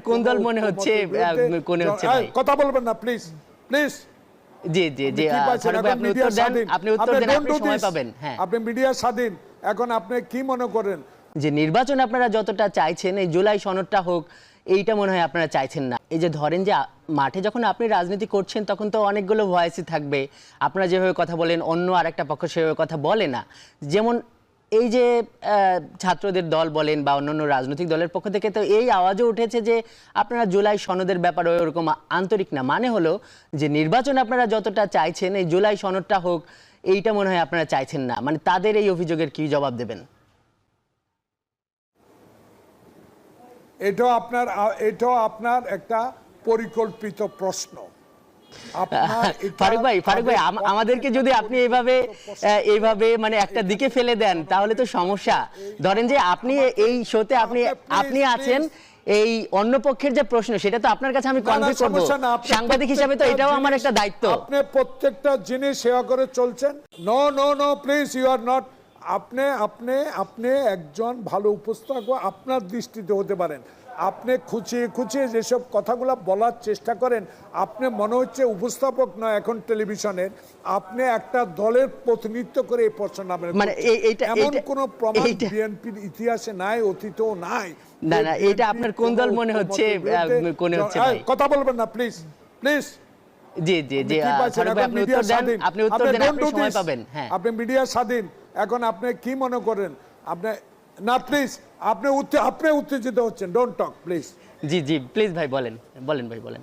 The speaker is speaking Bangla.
কোন দল মনে হচ্ছে মনে হচ্ছে কথা বলবেন না প্লিজ প্লিজ জি জি জি আপনি উত্তর দেন আপনি উত্তর দেন আপনি সময় পাবেন হ্যাঁ। আপনি মিডিয়া স্বাধীন। এখন আপনি কি মনে করেন? যে নির্বাচন আপনারা যতটা চাইছেন এই জুলাই সনদটা হোক এইটা মনে হয় আপনারা চাইছেন না। এই যে ধরেন যে মাঠে যখন আপনি রাজনীতি করছেন তখন তো অনেকগুলো ভয়েসই থাকবে। আপনারা যেভাবে কথা বলেন অন্য আরেকটা পক্ষ সেভাবে কথা বলে না। যেমন এই যে ছাত্রদের দল বলেন বা অন্যান্য রাজনৈতিক দলের পক্ষ থেকে তো এই আওয়াজও উঠেছে যে আপনারা জুলাই সনদের ব্যাপারে ওরকম আন্তরিক না। মানে হলো যে নির্বাচন আপনারা যতটা চাইছেন, এই জুলাই সনদটা হোক, এইটা মনে হয় আপনারা চাইছেন না। মানে তাদের এই অভিযোগের কি জবাব দেবেন? এটাও আপনার এটাও আপনার একটা পরিকল্পিত প্রশ্ন। ফারুক ভাই ফারুক ভাই আমাদেরকে যদি আপনি এইভাবে এইভাবে মানে একটা দিকে ফেলে দেন তাহলে তো সমস্যা। ধরেন যে আপনি এই শোতে আপনি আপনি আছেন এই অন্য পক্ষের যে প্রশ্ন সেটা তো আপনার কাছে আমি কনভে করব। সাংবাদিক হিসেবে তো এটাও আমার একটা দায়িত্ব। আপনি প্রত্যেকটা জিনিস সেবা করে চলছেন। No no no please you are not আপনি আপনি আপনি একজন ভালো উপস্থাপক আপনার দৃষ্টিতে হতে পারেন। আপনি খুঁচিয়ে খুঁচিয়ে যেসব কথাগুলো বলার চেষ্টা করেন আপনি মনে হচ্ছে উপস্থাপক নয় এখন টেলিভিশনের আপনি একটা দলের প্রতিনিধিত্ব করে এই প্রশ্ন নামের মানে এইটা- এমন কোন প্রমাণ বিএনপির ইতিহাসে নাই অতীতও নাই। না, না, BNP আপনার কোন দল মনে হচ্ছে, মনে হচ্ছে কথা বলবেন না প্লিজ প্লিজ জি জি জি আপনি উত্তর দেন আপনি উত্তর দেন আপনি সময় পাবেন হ্যাঁ। আপনি মিডিয়া স্বাধীন। এখন আপনি কি মনে করেন? আপনি, না প্লিজ আপনি আপনি উত্তেজিত হচ্ছেন don't talk please ji ji please ভাই, বলেন বলেন ভাই, বলেন।